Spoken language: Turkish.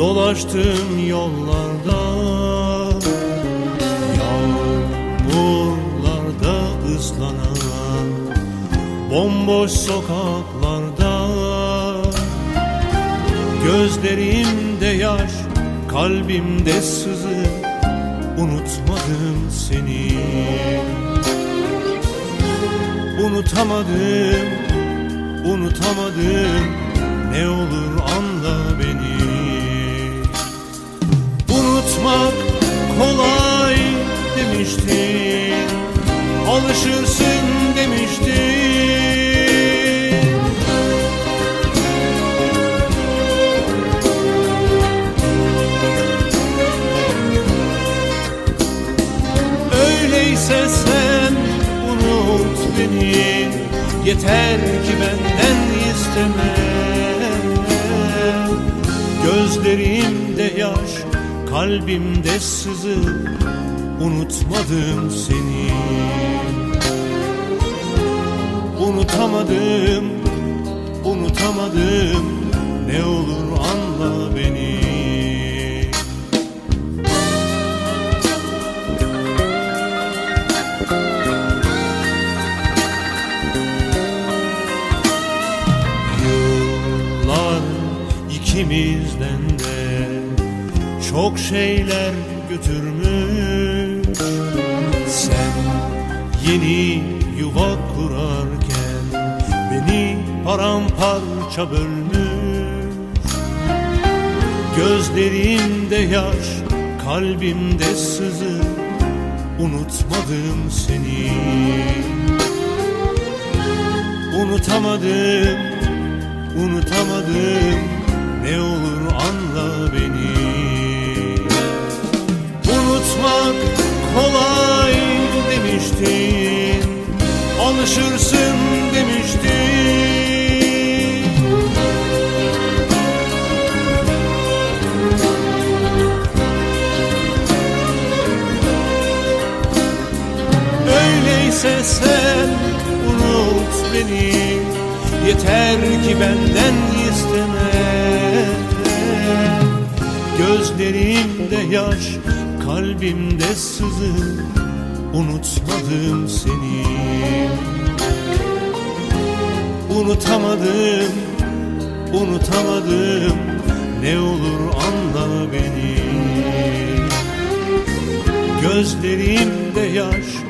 Dolaştım yollarda Yağmurlarda ıslanan Bomboş sokaklarda. Gözlerimde yaş Kalbimde sızı Unutmadım seni. Unutamadım Unutamadım Ne olur anla Unutmak kolay demiştin Alışırsın demiştin Öyleyse sen unut beni. Yeter ki benden isteme. Gözlerimde yaş Kalbimde sızı Unutmadım seni. Unutamadım Unutamadım. Ne olur anla beni. Yıllar ikimizden de çok şeyler götürmüş. Sen yeni yuva kurarken beni paramparça bölmüş. Gözlerimde yaş, kalbimde sızı Unutmadım seni. Unutamadım, unutamadım Öyleyse sen unut beni. Yeter ki benden isteme. Gözlerimde yaş, kalbimde sızı. Unutmadım seni. Unutamadım, unutamadım. Ne olur anla beni. Gözlerimde yaş,